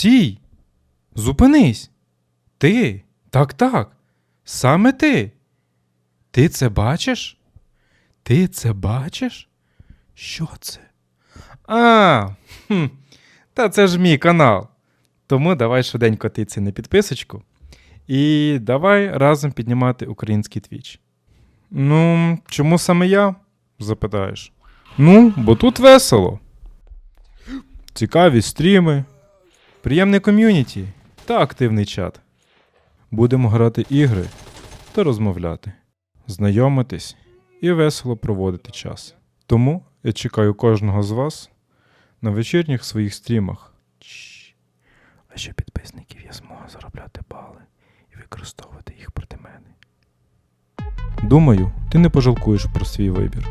Стій! Зупинись! Ти? Так, так. Саме ти. Ти це бачиш? Ти це бачиш? Що це? А, хм, та це ж мій канал. Тому давай швиденько тиця на підписочку. І давай разом піднімати український твіч. Ну, чому саме я? запитаєш. Ну, бо тут весело. Цікаві стріми, приємне ком'юніті та активний чат. Будемо грати ігри та розмовляти, знайомитись і весело проводити час. Тому я чекаю кожного з вас на вечірніх своїх стрімах. А ще підписників є змога заробляти бали і використовувати їх проти мене. Думаю, ти не пожалкуєш про свій вибір.